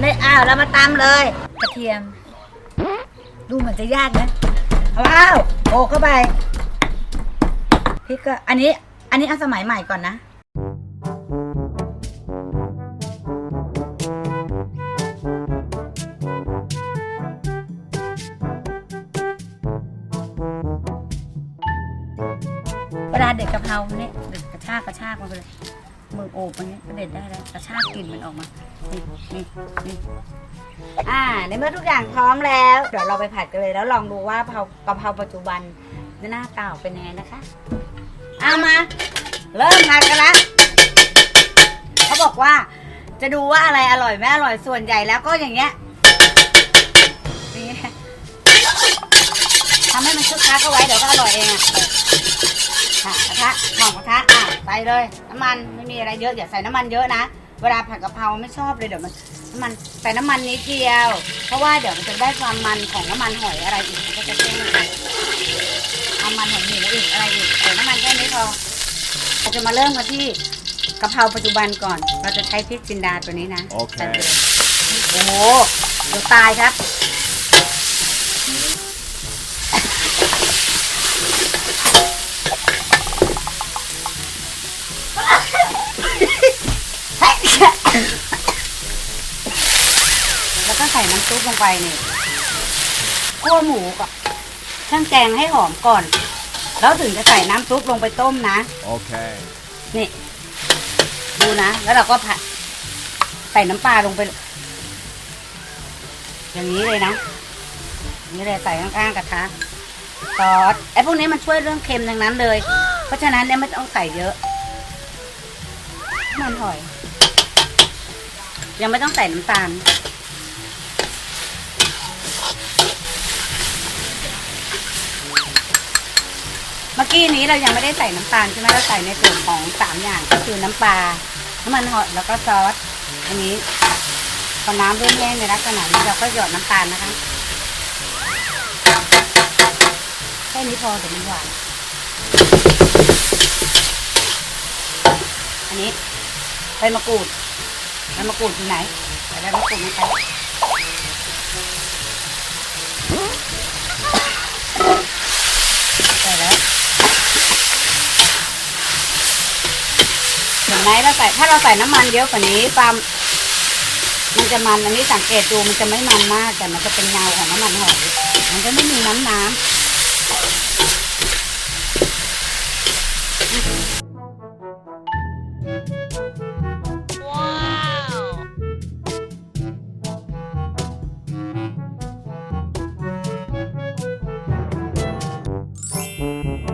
ในอ้าวเรามาตำเลยกระเทียม ดูเหมือนจะยากนะว้าวโขกเข้าไปพริกก็อันนี้ อันนี้เอาสมัยใหม่ก่อนนะเวลาเด็ดกะเพราเนี่ยเด็ดกระชากกระชากมันไปเลย มือโอบมันนี่ยก็เด็ดได้แล้วกระชากกลิ่นมันออกมานี่นี่นี่อ่าในเมื่อทุกอย่างพร้อมแล้ว เดี๋ยวเราไปผัดกันเลยแล้วลองดูว่าเผากะเพราปัจจุบันหน้าเก่าเป็นยังไงนะคะ เอามา เริ่มผัดกันละเขาบอกว่า จะดูว่าอะไรอร่อยไม่อร่อยส่วนใหญ่แล้วก็อย่างเงี้ยทำให้มันคึกคักเอาไว้เดี๋ยวก็อร่อยเองอะค่ะกระทะ เลยน้ำมันไม่มีอะไรเยอะอย่าใส่น้ำมันเยอะนะ เวลาผัดกะเพราไม่ชอบเลยเดี๋ยวมันน้ำมันใส่น้ำมันนิดเดียว เพราะว่าเดี๋ยวมันจะได้ความมันของน้ำมันหอยอะไรอีกมันก็จะเจ๊งกันความมันของหมูอีกอะไรอีกใส่น้ำมันแค่นี้พอเราจะมาเริ่มกันที่กะเพราปัจจุบันก่อน เราจะใช้พริกจินดาตัวนี้นะโอเคใส่ไปเลยโอ้โหเดี๋ยวตายครับ แล้วก็ใส่น้ำซุปลงไปนี่คั่วหมูกับเครื่องแกงให้หอมก่อน แล้วถึงจะใส่น้ำซุปลงไปต้มนะ Okay. นี่ ดูนะ แล้วเราก็ผัด ใส่น้ำปลาลงไป อย่างนี้เลยนะอย่างนี่เลยใส่ข้างๆกระทะซอสไอ้พวกนี้มันช่วยเรื่องเค็มทั้งนั้นเลย เพราะฉะนั้นเนี่ยไม่ต้องใส่เยอะน้ำมันหอย ยังไม่ต้องใส่น้ำตาล กี้นี้เรายังไม่ได้ใส่น้ำตาลใช่ไหมเราใส่ในส่วนของสามอย่างก็คือน้ำปลา น้ำมันหอยแล้วก็ซอส อันนี้พอน้ำเริ่มแห้งในลักษณะนี้เราก็หยอดน้ำตาลนะคะ แค่นี้พอเดี๋ยวมันหวาน อันนี้ใบมะกรูดใบมะกรูดอยู่ไหนใส่ใบมะกรูดลงไปใส่แล้ว เห็น ไหมเราใส่ถ้าเราใส่น้ำมันเยอะกว่านี้ปลามันจะมันอันนี้สังเกตดูมันจะไม่มันมากแต่มันจะเป็นเงาของน้ำมันหอยมันจะไม่มีน้ำน้ำว้าว